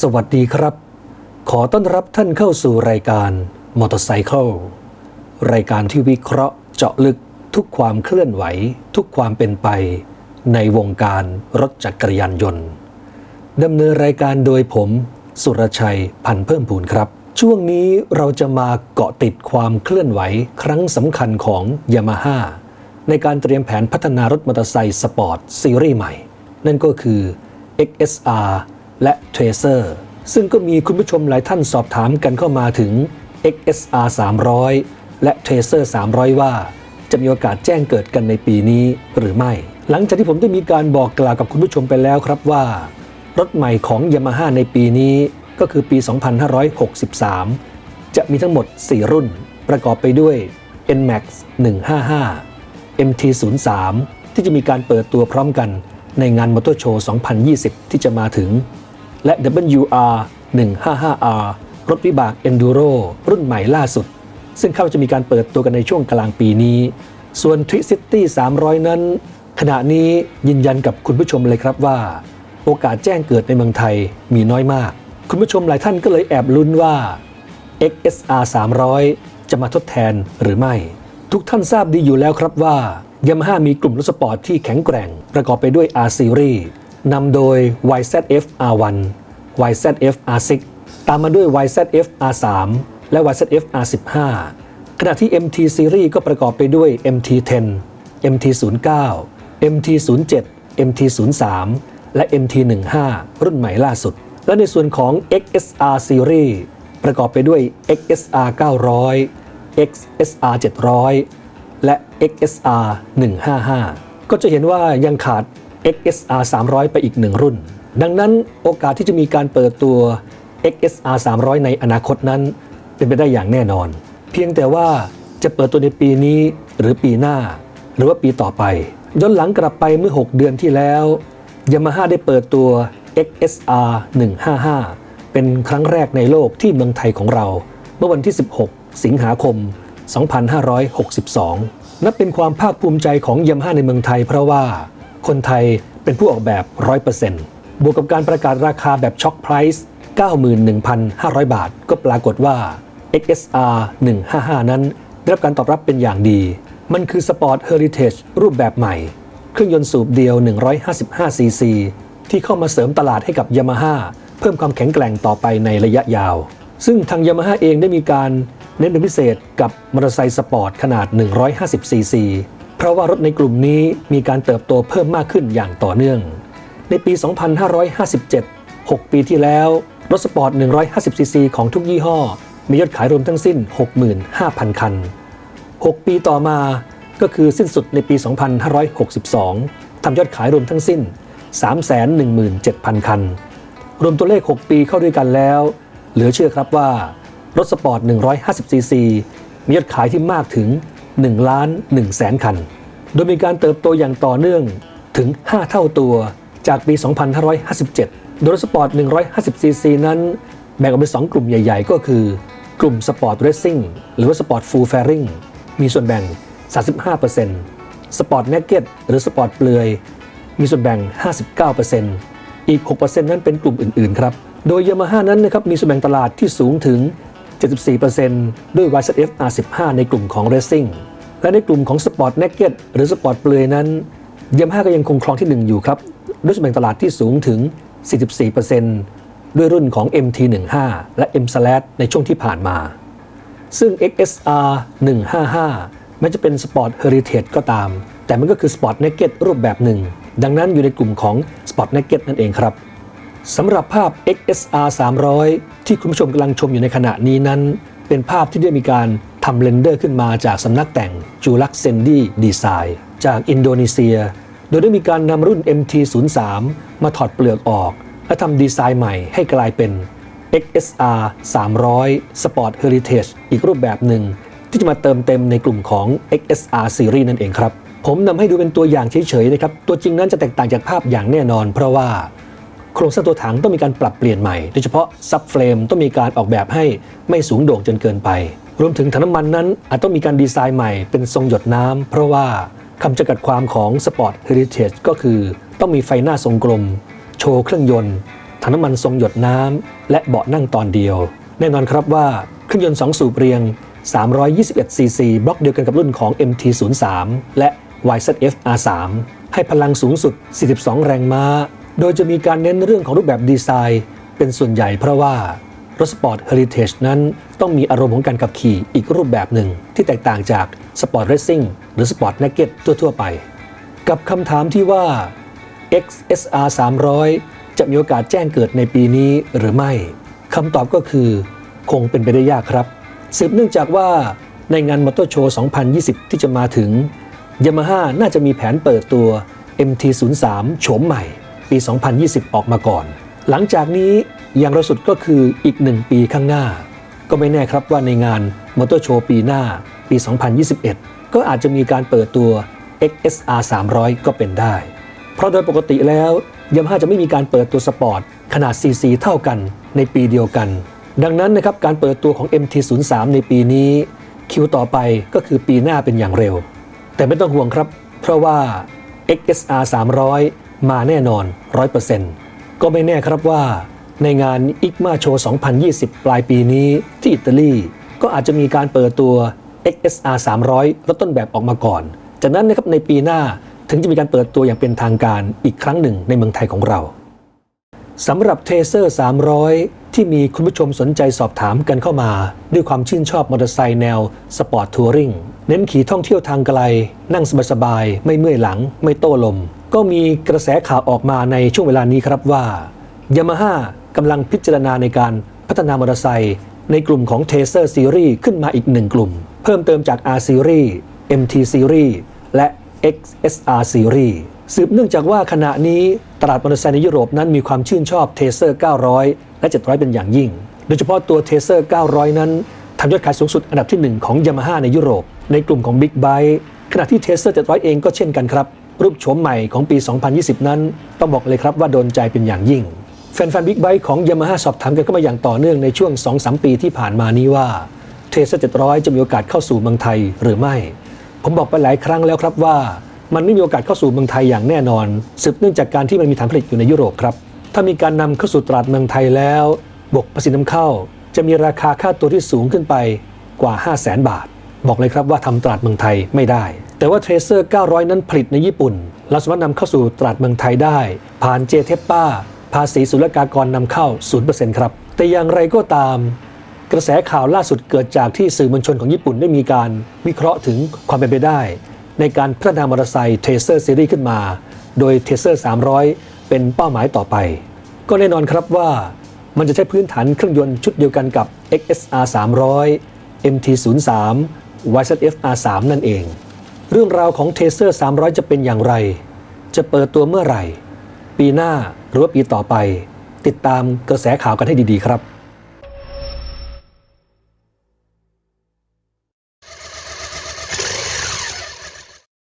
สวัสดีครับ ขอต้อนรับท่านเข้าสู่รายการมอเตอร์ไซค์รายการที่วิเคราะห์เจาะลึกทุกความเคลื่อนไหว ทุกความเป็นไป ในวงการรถจักรยานยนต์ดำเนินรายการโดยผม สุรชัยพันเพิ่มพูนครับ ช่วงนี้เราจะมาเกาะติดความเคลื่อนไหว ครั้งสำคัญของยามาฮ่าในการเตรียมแผนพัฒนารถมอเตอร์ไซค์สปอร์ตซีรีส์ใหม่ นั่นก็คือ XSR และ Tracer ซึ่งก็มีคุณผู้ชมหลายท่านสอบถามกันเข้ามาถึง XSR 300 และ Tracer 300 ว่า จะมีโอกาสแจ้งเกิดกันในปีนี้หรือไม่ หลังจากที่ผมได้มีการบอกกล่าวกับคุณผู้ชมไปแล้วครับว่า รถใหม่ของ Yamaha ในปีนี้ก็คือปี 2563 จะมีทั้งหมด 4 รุ่น ประกอบไปด้วย NMAX 155 MT03 ที่จะมีการเปิดตัวพร้อมกันในงานมอเตอร์โชว์ 2020 ที่จะมาถึง และ WR 155R รถวิบาก Enduro รุ่นใหม่ล่าสุด ซึ่งเข้าจะมีการเปิดตัวกันในช่วงกลางปีนี้ ส่วน Tri City 300 นั้น ขณะนี้ยืนยันกับคุณผู้ชมเลยครับว่า โอกาสแจ้งเกิดในเมืองไทยมีน้อยมาก คุณผู้ชมหลายท่านก็เลยแอบลุ้นว่า XSR 300 จะมาทดแทนหรือไม่ ทุกท่านทราบดีอยู่แล้วครับว่า Yamaha มีกลุ่มรถสปอร์ตที่แข็งแกร่ง ประกอบไปด้วย R Series นำโดย YZF R1 YZF R6 ตามมาด้วย YZF R3 และ YZF R15 ขณะที่ MT Series ก็ประกอบไปด้วย MT10 MT09 MT07 MT03 และ MT15 รุ่นใหม่ล่าสุด และในส่วนของ XSR Series ประกอบไปด้วย XSR 900 XSR 700 และ XSR 155 ก็จะเห็นว่ายังขาด XSR 300 ไปอีกหนึ่งรุ่น ดังนั้นโอกาสที่จะมีการเปิดตัว XSR 300 ในอนาคตนั้น เป็นไปได้อย่างแน่นอน เพียงแต่ว่าจะเปิดตัวในปีนี้หรือปีหน้า หรือว่าปีต่อไปย้อนหลังกลับไปเมื่อ 6 เดือนที่แล้ว Yamaha ได้เปิดตัว XSR 155 เป็นครั้งแรกในโลกที่เมืองไทยของเรา เมื่อวันที่ 16 สิงหาคม 2562 นับเป็นความภาคภูมิใจของย a มฮ่าในเมืองไทยเพราะว่าคนไทยเป็นผู้ออกแบบ 100% บวกกับการประกาศราคาแบบช็อคไพรส์91,500 บาท ก็ปรากฏว่า XSR 155 นั้น ได้รับการตอบรับเป็นอย่างดี มันคือ Sport Heritage รูปแบบใหม่ เครื่องยนต์สูบเดียว 155ซีซีที่เข้ามาเสริมตลาดให้กับ Yamaha เพิ่มความแข็งแกร่งต่อไปในระยะยาว ซึ่งทาง Yamaha เองได้มีการเน้นเป็นพิเศษกับมอเตอร์ไซค์สปอร์ตขนาด 150ซีซีเพราะว่ารถในกลุ่มนี้มีการเติบโตเพิ่มมากขึ้นอย่างต่อเนื่อง ในปี 2557 6 ปีที่แล้ว รถสปอร์ต 150ซีซีของทุกยี่ห้อ มียอดขายรวมทั้งสิ้น 65,000 คัน 6 ปีต่อมาก็คือสิ้นสุดในปี 2562 ทำยอดขายรวมทั้งสิ้น 317,000 คัน รวมตัวเลข 6 ปีเข้าด้วยกันแล้ว เหลือเชื่อครับว่า รถสปอร์ต 150ซีซีมียอดขายที่มากถึง1ล้าน1แสนคัน โดยมีการเติบโตอย่างต่อเนื่องถึง 5 เท่าตัว จากปี 2557 โดยรถสปอร์ต 150ซีซีนั้น แบ่งออกเป็น 2 กลุ่มใหญ่ ๆ ก็คือ กลุ่มสปอร์ตเรซซิ่งหรือว่าสปอร์ตฟูลแฟริงมีส่วนแบ่ง 35%สปอร์ตเนกเก็ตหรือสปอร์ตเปลือย มีส่วนแบ่ง 59%อีก 6%นั้นเป็นกลุ่มอื่น ๆ ครับ โดย Yamaha นั้นนะครับมีส่วนแบ่งตลาดที่สูงถึง 74%ด้วย YZF R15 ในกลุ่มของ Racing และในกลุ่มของ Sport Naked หรือ Sport เปลือยนั้น Yamaha ก็ยังคงครองที่ 1 อยู่ครับ ด้วยส่วนแบ่งตลาดที่สูงถึง 44%ด้วยรุ่นของ MT15 และ M s l a s ในช่วงที่ผ่านมา ซึ่ง XSR 155แม้จะเป็น Sport Heritage ก็ตาม แต่มันก็คือ Sport Naked รูปแบบหนึ่ง ดังนั้นอยู่ในกลุ่มของ Sport Naked นั่นเองครับสำหรับภาพ XSR 300 ที่คุณผู้ชมกำลังชมอยู่ในขณะนี้นั้น เป็นภาพที่ได้มีการทำเรนเดอร์ขึ้นมาจากสำนักแต่งจูลักเซนดีดีไซน์จากอินโดนีเซีย โดยได้มีการนำรุ่น MT03 มาถอดเปลือกออก และทำดีไซน์ใหม่ให้กลายเป็น XSR 300 Sport Heritage อีกรูปแบบหนึ่ง ที่จะมาเติมเต็มในกลุ่มของ XSR Series นั่นเองครับ ผมนำให้ดูเป็นตัวอย่างเฉยๆนะครับ ตัวจริงนั้นจะแตกต่างจากภาพอย่างแน่นอน เพราะว่าโครงสร้างตัวถังต้องมีการปรับเปลี่ยนใหม่ โดยเฉพาะซับเฟรมต้องมีการออกแบบให้ไม่สูงโด่งจนเกินไป รวมถึงถังน้ำมันนั้นอาจต้องมีการดีไซน์ใหม่เป็นทรงหยดน้ำเพราะว่า คำจำกัดความของ Sport Heritage ก็คือ ต้องมีไฟหน้าทรงกลม โชว์เครื่องยนต์ถังน้ำมันทรงหยดน้ำ และเบาะนั่งตอนเดียว แน่นอนครับว่าเครื่องยนต์ 2 สูบเรียง 321 cc บล็อกเดียวกันกับรุ่นของ MT03 และ YZF R3 ให้พลังสูงสุด 42 แรงม้า โดยจะมีการเน้นเรื่องของรูปแบบดีไซน์ เป็นส่วนใหญ่เพราะว่า รถสปอร์ตเฮลิเทจนั้นต้องมีอารมณ์ของการขับขี่อีกรูปแบบหนึ่ง ที่แตกต่างจากสปอร์ตเร c ซิ่งหรือสปอร์ตนักเก็ตทั่ว ๆ ไป กับคำถามที่ว่า XSR 300 จะมีโอกาสแจ้งเกิดในปีนี้หรือไม่คำตอบก็คือ คงเป็นไปได้ยากครับ สืบเนื่องจากว่าในงานมอเตอร์โชว์ 2020 ที่จะมาถึง Yamaha น่าจะมีแผนเปิดตัว MT03 โฉมใหม่ ปี 2020 ออกมาก่อน หลังจากนี้ อย่างระสุดก็คืออีกหนึ่งปีข้างหน้า ก็ไม่แน่ครับว่าในงานมอเตอร์โชว์ปีหน้าปี 2021 ก็อาจจะมีการเปิดตัว XSR 300 ก็เป็นได้ เพราะโดยปกติแล้วยามาฮ่าจะไม่มีการเปิดตัวสปอร์ตขนาด CC เท่ากันในปีเดียวกัน ดังนั้นนะครับการเปิดตัวของ MT03 ในปีนี้คิวต่อไปก็คือปีหน้าเป็นอย่างเร็ว แต่ไม่ต้องห่วงครับ เพราะว่า XSR 300 มาแน่นอน 100%ก็ไม่แน่ครับว่า ในงาน ICMA Show 2020 ปลายปีนี้ที่อิตาลี ก็อาจจะมีการเปิดตัว XSR 300รถต้นแบบออกมาก่อน จากนั้นนะครับในปีหน้าถึงจะมีการเปิดตัวอย่างเป็นทางการอีกครั้งหนึ่งในเมืองไทยของเราสำหรับเทเซอร์ 300 ที่มีคุณผู้ชมสนใจสอบถามกันเข้ามา ด้วยความชื่นชอบมอเตอร์ไซค์แนวสปอร์ตทัวริงเน้นขี่ท่องเที่ยวทางไกล นั่งสบายๆ ไม่เมื่อยหลัง ไม่โต้ลม ก็มีกระแสข่าวออกมาในช่วงเวลานี้ครับว่ายามาฮ่า กำลังพิจารณาในการพัฒนามอเตอร์ไซค์ในกลุ่มของ t a s e r Series ขึ้นมาอีกหนึ่งกลุ่ม เพิ่มเติมจาก R Series MT Series และ XSR Series สืบเนื่องจากว่าขณะนี้ตลาดมอเตอร์ไซค์ในยุโรปนั้นมีความชื่นชอบ t a s e r 900 และ 700 เป็นอย่างยิ่ง โดยเฉพาะตัว t a s e r 900 นั้นทำยอดขายสูงสุดอันดับที่ 1 ของ Yamaha ในยุโรป ในกลุ่มของ Big Bike ขณะที่ t a s e r 700 เองก็เช่นกันครับ รูปโฉมใหม่ของปี 2020 นั้น ต้องบอกเลยครับว่าโดนใจเป็นอย่างยิ่ง แฟนๆบิ๊กไบค์ของ Yamaha สอบถามกันเข้ามาอย่างต่อเนื่องในช่วง 2-3 ปีที่ผ่านมานี้ว่าเทส700จะมีโอกาสเข้าสู่เมืองไทยหรือไม่ ผมบอกไปหลายครั้งแล้วครับว่า มันไม่มีโอกาสเข้าสู่เมืองไทยอย่างแน่นอน สืบเนื่องจากการที่มันมีฐานผลิตอยู่ในยุโรปครับ ถ้ามีการนำเข้าสู่ตลาดเมืองไทยแล้ว บวกภาษีนำเข้า จะมีราคาค่าตัวที่สูงขึ้นไปกว่า 5 0 0 0 0 0บาท บอกเลยครับว่าทำตลาดเมืองไทยไม่ได้ แต่ว่าเทรเซอร์900 นั้นผลิตในญี่ปุ่นเราสามารถนำเข้าสู่ตลาดเมืองไทยได้ ผ่านเจเทปป้า ภาษีศุลกากรนำเข้า 0%ครับ แต่อย่างไรก็ตาม กระแสข่าวล่าสุดเกิดจากที่สื่อมวลชนของญี่ปุ่นได้มีการวิเคราะห์ถึงความเป็นไปได้ ในการพัฒนามอเตอร์ไซค์เทเซอร์ซีรีส์ขึ้นมา โดยเทเซอร์300 เป็นเป้าหมายต่อไป ก็แน่นอนครับว่ามันจะใช้พื้นฐานเครื่องยนต์ชุดเดียวกันกับ XSR 300 MT03 YZF R3 นั่นเอง เรื่องราวของเทเซอร์300 จะเป็นอย่างไร จะเปิดตัวเมื่อไหร่ ปีหน้าหรือว่าปีต่อไป ติดตามกระแสข่าวกันให้ดีๆครับ